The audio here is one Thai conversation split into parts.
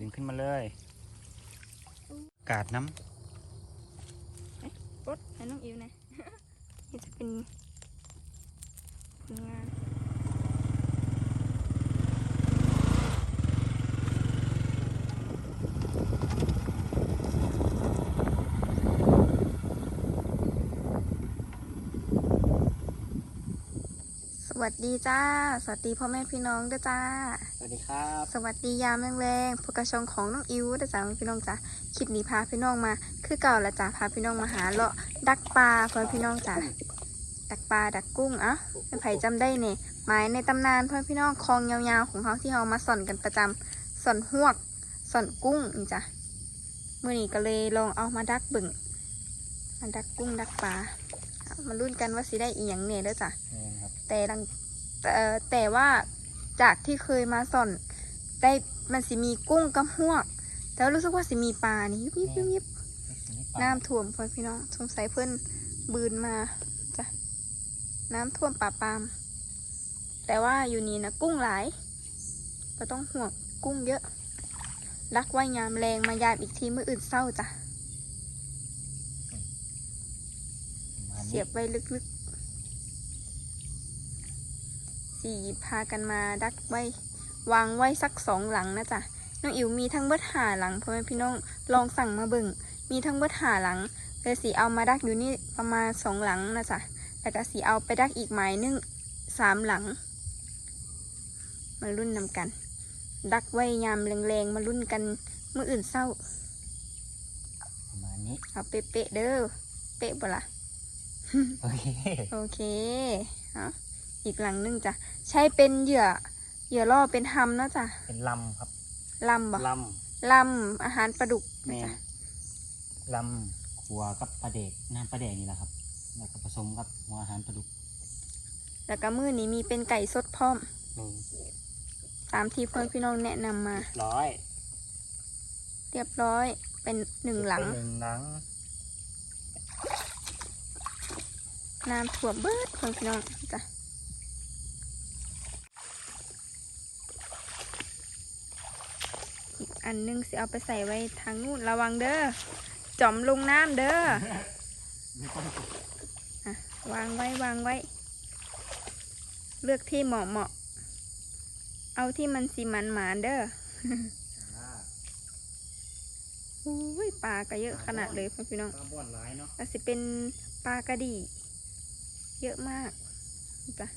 ดึงขึ้นมาเลย กาดน้ำรถให้น้องอิวนะนี่จะเป็นผลงาน วัสดีจ้า สวัสดีพ่อแม่พี่น้องด้วยจ้าำสวัสดีครับ สวัสดียามแรงๆพวกกระชองของน้องอิวนะจ๊ะพี่น้องจ้ะคลิปนี้พาพี่น้องมา คือเก่าละจ้ะพาพี่น้องมาหาเลาะดักปลาเพื่อนพี่น้องจ้ะดักปลาดักกุ้งอะเป็นไผจำได้เนี่ยหมายในตำนานเพื่อนพี่น้องคลองยาวๆของเขาที่เขามาส่อนกันประจำส่อนหวกส่อนกุ้งนี่จ้ะเมื่อนี้ก็เลยลองเอามาดักบึ่งมาดักกุ้งดักปลาเอามาลุ้นกันว่าสิได้อีหยังเนี่ยเด้อจ้ะนี่ครับ แต่ลังแต่แต่ว่าจากที่เคยมาส่อนได้มันสิมีกุ้งกับหวก แต่ว่ารู้สึกว่าสิมีปลานี่ยิบยิบยิบยิบน้ำท่วมพ่อพี่น้องสงสัยเพื่อนบืนมาจ้ะน้ำท่วมป่าปาม แต่ว่าอยู่นี่นะกุ้งหลายก็ต้องห่วงกุ้งเยอะรักไว้ยามแรงมายามอีกทีเมื่ออื่นเศร้าจ้ะเสียบไว้ลึกๆ สี่พากันมาดักไว้ วางไว้สักสองหลังนะจ๊ะน้องอิ๋วมีทั้งเบิดหาหลังพ่อแม่พี่น้องลองสั่งมาเบิ่งมีทั้งเบิดหาหลังเลยสีเอามาดักอยู่นี่ประมาณสองหลังนะจ๊ะแล้วก็สีเอาไปดักอีกหมายหนึงสามหลัง มารุ่นนำกัน ดักไว้ยามแรงๆมารุ่นกันเมื่ออื่นเศร้าประมาณนี้เอาเป๊ะๆเด้อเป๊ะบ่ละโอเคโอเคเอา อีกหลังหนึงจ้ะใช้เป็นเหยื่อเหยื่อล่อเป็นหำเนาะจ้ะเป็นลำครับลำบ่ลลำอาหารปลาดุกำนะแม่จ๊ะลำขัวกับปลาเด็กน้ำปลาแดกนี่แหละครับแล้วก็ผสมกับหัวอาหารปลาดุกแล้วก็มือนี้มีเป็นไก่สดพร้อม หนึ่งตามที่เพื่อนพี่น้องแนะนำมา ร้อยเรียบร้อยเป็นหนึ่งหลังเป็นหนึ่งหลังน้ำถ่วมเบิดเพื่อนพี่น้องจ้ะ อีกอันหนึงสิเอาไปใส่ไว้ทางนู้นระวังเด้อจอมลงน้ำเด้ออะวางไว้วางไว้ เลือกที่เหมาะเหมาะๆเอาที่มันสีมันหมานๆเด้ออุ้ยปลาก็เยอะขนาดเลยเพื่อนพี่น้องปลาบ่อนร้ายเนาะอาจจะเป็นปลากระดีเยอะมากจ้ะ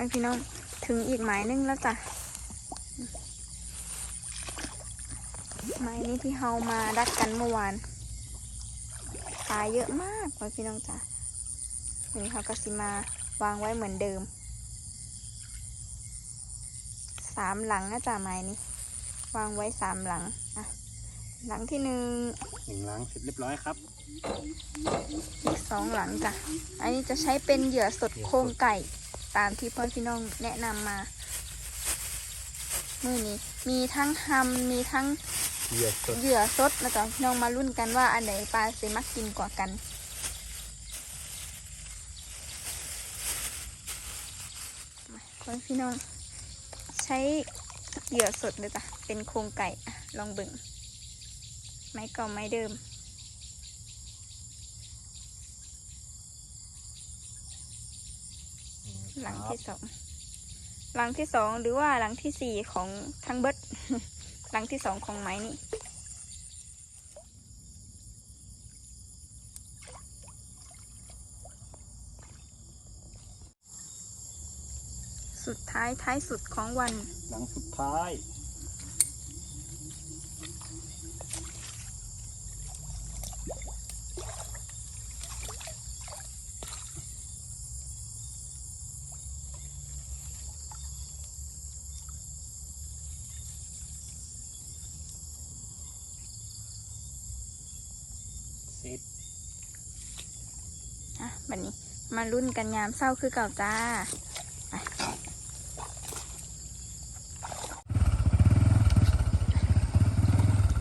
ไปพี่น้องถึงอีกหมายนึงแล้วจ้ะหมายนี้ที่เฮามาดักกันเมื่อวานปลาเยอะมากไปพี่น้องจ้ะนี่เขาก็สิมาวางไว้เหมือนเดิมสามหลังนะจ้ะหมายนี้ วางไว้สามหลังอะหลังที่หนึ่งหนึ่งหลังเสร็จเรียบร้อยครับอีกสองหลังจ้ะอันนี้จะใช้เป็นเหยื่อสดโครงไก่ ตามที่พ่อพี่น้องแนะนำมามือนี้มีทั้งฮัมมีทั้งเหยื่อสดเหยื่อสดนะจ๊ะพี่น้องมารุ่นกันว่าอันไหนปลาสิมักกินกว่ากันมาพ่อพี่น้อง ใช้เหยื่อสดเลยจ้ะเป็นโครงไก่อะลองเบิ่งไม้เก่าไม้เดิม หลังที่สองหลังที่สองหรือว่าหลังที่สี่ของทั้งเบิดหลังที่สองของไม้นี่สุดท้ายท้ายสุดของวัน หลังสุดท้าย บัดนี้มารุ่นกันยามเศร้าคือเก่าจ้าไป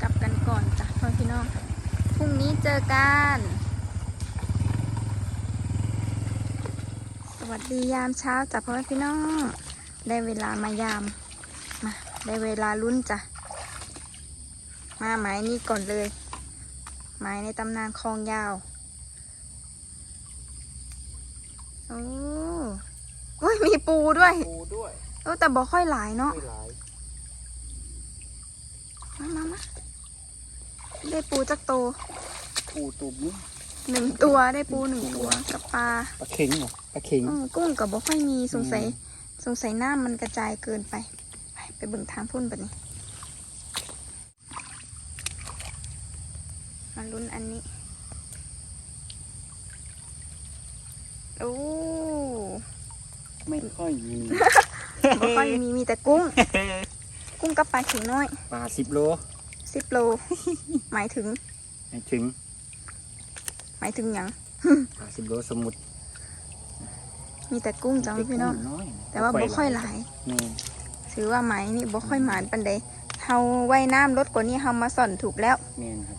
กลับกันก่อนจ้ะพ่อพี่น้องพรุ่งนี้เจอกัน สวัสดียามเช้าจ้ะพ่อพี่น้อง ได้เวลามายามมาได้เวลาลุ้นจ้ะมาหมายนี้ก่อนเลยหมายในตำนานคลองยาว โอ้โอ้ยมีปูด้วยปูด้วยเออแต่บอกค่อยหลายเนาะไม่หลายมามามาได้ปูจักโตปูตุ่มนี่หนึ่งตัวได้ปูหนึ่งตัวกับปลาปลาเข็งเหรอปลาเข็งอืมกุ้งกับบอกค่อยมีสงสัย อืมสงสัยน้ำมันกระจายเกินไป ไปไปเบิ่งทางพุ่นแบบนี้มาลุ้นอันนี้ โอ้ไม่ค่อยมีบ่ค่อยมีมีแต่กุ้ง กุ้งกับปลาเข็งน้อย ปลาสิบโลสิบโล หมายถึงไม่ถึง หมายถึงหยังปลาสิบโลสมุดมีแต่กุ้งจ้าพี่น้องน้อยแต่ว่าบ่ค่อยหลายนี่ถือว่าไหมนี่บ่ค่อยหมานปันใดเฮาว่ายน้ำลดกว่านี้เฮามาส่อนถูกแล้วเมนครับ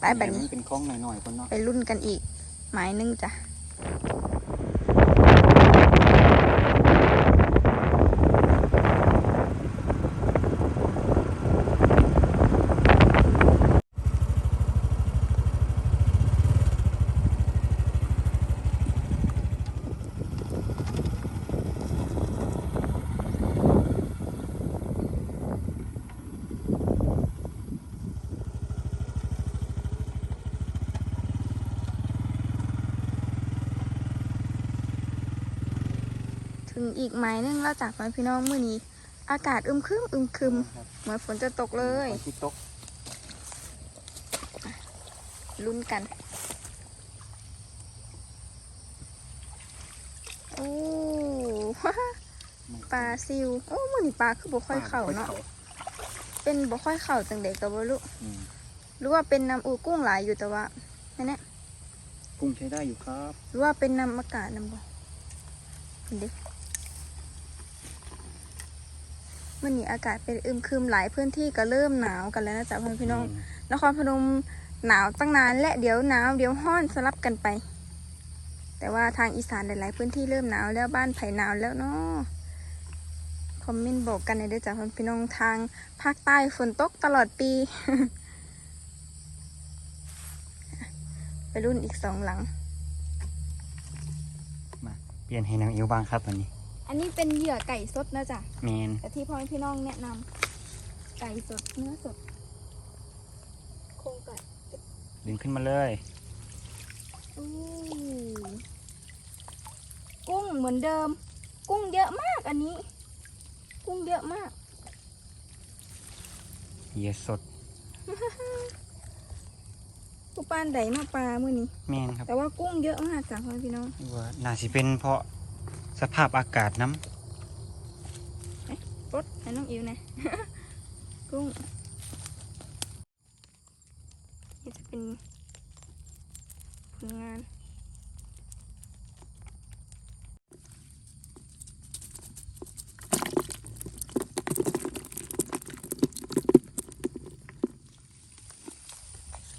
ไปแบบนี้มัเป็นคล้องหน่อยๆคนเนาะไปรุ่นกันอีกหมายหนึงจ้ะ ถึงอีกหมายหนึงแล้วจากพี่น้องมื้อนี้ อากาศอึมครึมอึมครึมครับเหมือนฝนจะตกเลยปลาที่ตกลุ้นกันโอ้ปลาซิวโอ้มื้อนี้ปลาคือบ่ค่อยเข้าเนาะเป็นบ่ค่อยเข้าจังไดก็บ่รู้อืมหรือว่าเป็นน้ำอูกุ้งหลายอยู่แต่ว่านั่นแหละกุ้งใช้ได้อยู่ครับ หรือว่าเป็นน้ำอากาศน้ำบ่เห็นดิ มันนี่อากาศเป็นอึมครึมหลายพื้นที่ก็เริ่มหนาวกันแล้วนะจ๊ะพ่อพี่น้อง นครพนมหนาวตั้งนานและเดี๋ยวหนาวเดี๋ยวห้อนสลับกันไป แต่ว่าทางอีสานหลายๆพื้นที่เริ่มหนาวแล้วบ้านไผ่หนาวแล้วเนาะคอมเมนต์บอกกันในอยเด้อจ้ะพ่อพี่น้องทางภาคใต้ฝนตกตลอดปีไปรุ่นอีกสองหลังเปลี่ยนให้นางเอวบ้างครับวันนี้ อันนี้เป็นเหยื่อไก่สดนะจ๊ะเมนแต่ที่พ่อแม่พี่น้องแนะนำไก่สดเนื้อสดโครงไก่ดึงขึ้นมาเลย อู้กุ้งเหมือนเดิม กุ้งเยอะมากอันนี้ กุ้งเยอะมาก เหยียสดผู้ปานไดมาปลาเมื่อนี้เมนครับ แต่ว่ากุ้งเยอะมากจ้ะพ่อแม่พี่น้องว่าน่าสิเป็นเพราะ สภาพอากาศน้ำรสให้น้องอิวนะ กุ้งนี่จะเป็นผลงาน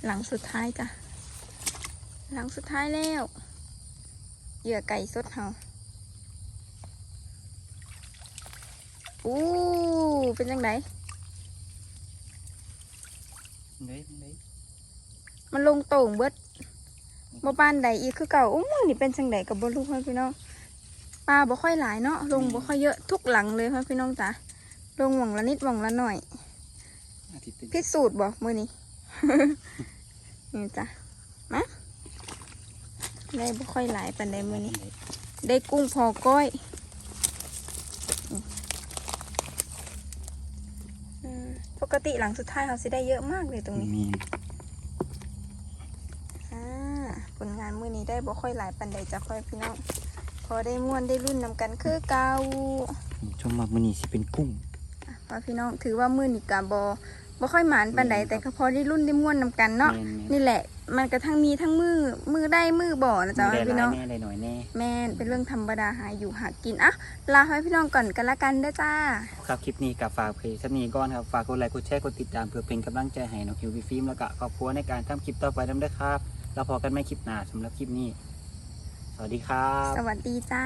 หลังสุดท้ายจ้ะ หลังสุดท้ายแล้ว เหยื่อไก่สดเฮา อู้เป็นจังไดำเด้เด้มันลงโต่งเบิดบ่ปานใดอีกคือเก่าอู้นี่เป็นจังไดกับบ่รู้พ่อพี่น้องปลาบ่ค่อยหลายเนาะลงบ่ค่อยเยอะทุกหลังเลยพ่อพี่น้องจ้ะลงหว่องละนิดหว่องละหน่อยอาทิตย์เป็นพิสูจน์บ่มื้อนี้นี่จ้ะมาได้บ่ค่อยหลายปานใดมื้อนี้ ได้กุ้งพอก้อยอืมป กติหลังสุดท้ายเขาสิได้เยอะมากเลยตรงนี้มีอ่าผลงานมื้อนี้ได้บ่ค่อยหลายปันใดจ้ะพ่อพี่น้อง พอได้ม่วนได้รุ่นนำกันคือเก่าชมว่ามันนี่สิเป็นกุ้งอะพ่อพี่น้องถือว่ามื้อนี้กะบ่บ่ค่อยหมานปานใดแม่นครับแต่ก็พอได้รุ่นได้ม่วนนำกันเนาะแม่นนี่แหละ มันก็ทั้งมีทั้งมือมือได้มือบ่นะๆจ๊ะได้หพี่ลาน้อยงแน่ได้หน่อยแน่แม่นเป็นเรื่องธรรมดาหาอยู่หากินอะลาไว้พี่น้องก่อนกันละกันเด้อจ้า ครับคลิปนี้กับฝากเพจชนีก่อนครับฝากกดไลค์กดแชร์กดติดตามเพื่อเป็นกำลังใจให้น้องอิวพี่ฟิล์มแล้วก็ครอบครัวในการทำคลิปต่อไปนำด้วยครับแล้วพอกันไม่คลิปหน้าสำหรับคลิปนี้ สวัสดีครับ สวัสดีจ้า